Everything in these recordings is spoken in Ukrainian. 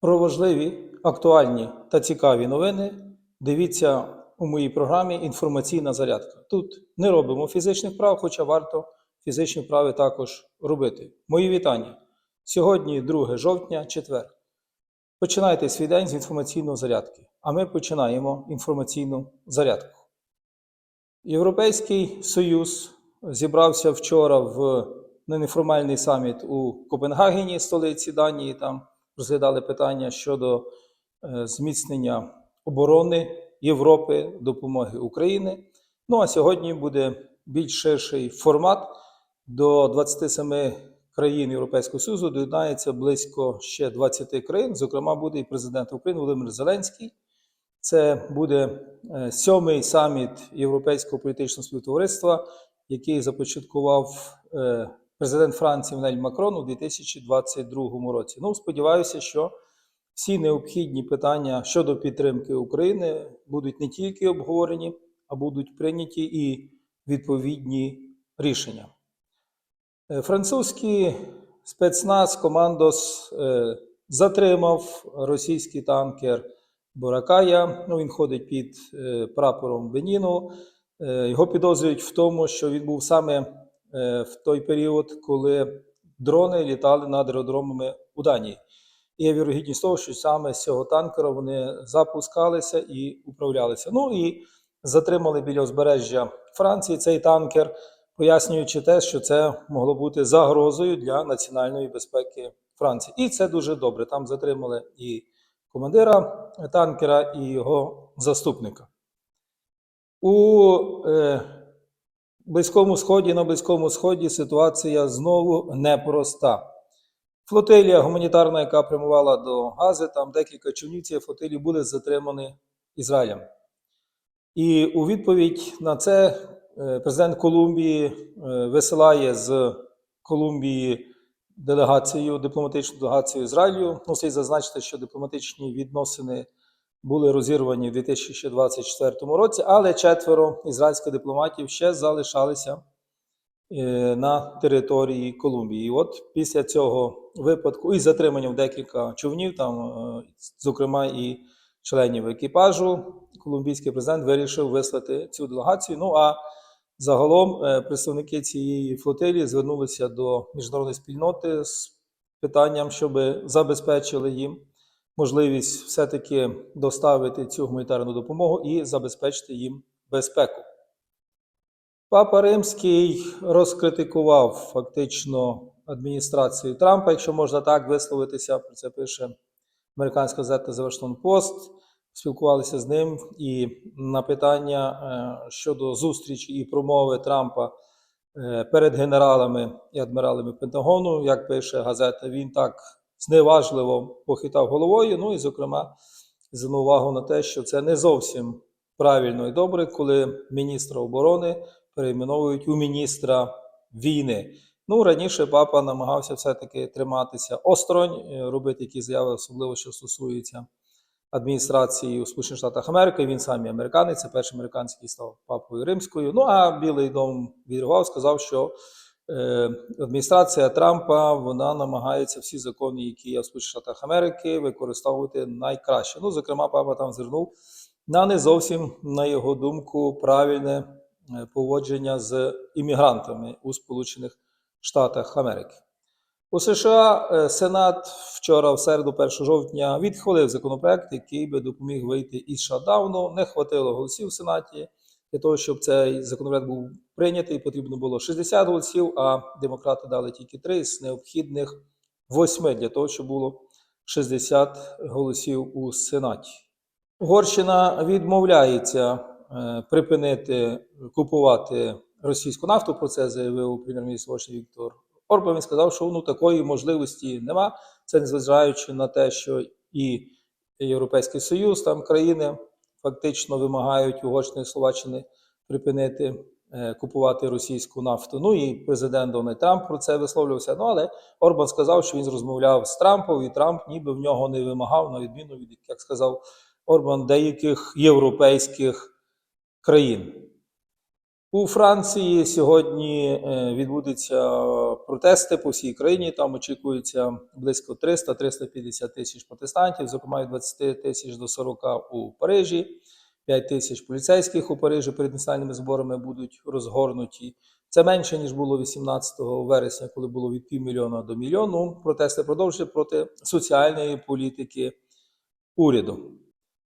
Про важливі, актуальні та цікаві новини дивіться у моїй програмі Інформаційна зарядка. Тут не робимо фізичних прав, хоча варто фізичні вправи також робити. Мої вітання. Сьогодні 2 жовтня, четвер. Починайте свій день з інформаційної зарядки. А ми починаємо інформаційну зарядку. Європейський Союз зібрався вчора в неформальний саміт у Копенгагені, столиці Данії. Там розглядали питання щодо е, зміцнення оборони Європи, допомоги України. Ну а сьогодні буде більш ширший формат. До 27 країн Європейського Союзу доєднається близько ще 20 країн. Зокрема, буде і президент України Володимир Зеленський. Це буде е, сьомий саміт Європейського політичного співтовариства, який започаткував е, президент Франції Еммануель Макрон у 2022 році. Ну, сподіваюся, що всі необхідні питання щодо підтримки України будуть не тільки обговорені, а будуть прийняті і відповідні рішення. Е, Французький спецназ Командос е, затримав російський танкер Боракая. Ну, він ходить під е, прапором Беніну. Його підозрюють в тому, що він був саме в той період, коли дрони літали над аеродромами у Данії. І є вірогідність того, що саме з цього танкера вони запускалися і управлялися. Ну і затримали біля узбережжя Франції цей танкер, пояснюючи те, що це могло бути загрозою для національної безпеки Франції. І це дуже добре. Там затримали і командира танкера, і його заступника. У е, Близькому Сході на Близькому Сході ситуація знову непроста. Флотилія гуманітарна, яка прямувала до Гази, там декілька човнів цієї флотилії були затримані Ізраїлем. І у відповідь на це е, президент Колумбії е, висилає з Колумбії делегацію, дипломатичну делегацію Ізраїлю. Ну, слід зазначити, що дипломатичні відносини були розірвані в 2024 році, але четверо ізраїльських дипломатів ще залишалися е, на території Колумбії. І от після цього випадку і затриманням декілька човнів, там, е, зокрема, і членів екіпажу, колумбійський президент вирішив вислати цю делегацію. Ну а загалом е, представники цієї флотилії звернулися до міжнародної спільноти з питанням, щоб забезпечили їм можливість все-таки доставити цю гуманітарну допомогу і забезпечити їм безпеку. Папа Римський розкритикував фактично адміністрацію Трампа, якщо можна так висловитися, про це пише американська газета The Washington Post. Спілкувалися з ним і на питання е, щодо зустрічі і промови Трампа е, перед генералами і адміралами Пентагону, як пише газета, він так зневажливо похитав головою. Ну і, зокрема, звернув увагу на те, що це не зовсім правильно і добре, коли міністра оборони перейменовують у міністра війни. Ну, раніше папа намагався все-таки триматися осторонь, е, робити якісь заяви, особливо що стосується адміністрації у Сполучених Штатах Америки. Він сам є американець, це перший американець, який став папою римською. Ну а Білий дом відреагував, сказав, що адміністрація Трампа вона намагається всі закони, які є в Сполучених Штатах Америки, використовувати найкраще. Ну, зокрема, папа там звернув на не зовсім, на його думку, правильне е, поводження з іммігрантами у Сполучених Штатах Америки. У США е, Сенат вчора, в середу, 1 жовтня, відхвалив законопроект, який би допоміг вийти із шатдауну. Не хватило голосів в Сенаті для того, щоб цей законопроект був прийнятий. Потрібно було 60 голосів, а демократи дали тільки 3 з необхідних 8 для того, щоб було 60 голосів у Сенаті. Угорщина відмовляється е, припинити купувати російську нафту. Про це заявив прем'єр-міністр Угорщини Віктор Орбан. Він сказав, що ну такої можливості нема. Це незважаючи на те, що і Європейський Союз, там країни фактично вимагають Угорщини і Словаччини припинити е, купувати російську нафту. Ну і президент Дональд Трамп про це висловлювався. Ну але Орбан сказав, що він розмовляв з Трампом, і Трамп ніби в нього не вимагав, на відміну від як сказав Орбан, деяких європейських країн. У Франції сьогодні е, відбудуться протести по всій країні. Там очікується близько 300-350 тисяч протестантів, зокрема від 20 тисяч до 40 у Парижі. 5 тисяч поліцейських у Парижі перед національними зборами будуть розгорнуті. Це менше ніж було 18 вересня, коли було від півмільйона до мільйону. Протести продовжують проти соціальної політики уряду.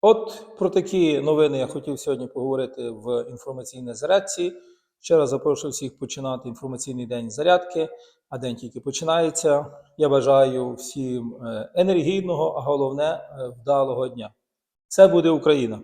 От про такі новини я хотів сьогодні поговорити в інформаційній зарядці. Ще раз запрошую всіх починати інформаційний день зарядки, а день тільки починається. Я бажаю всім е, енергійного, а головне е, вдалого дня. Це буде Україна!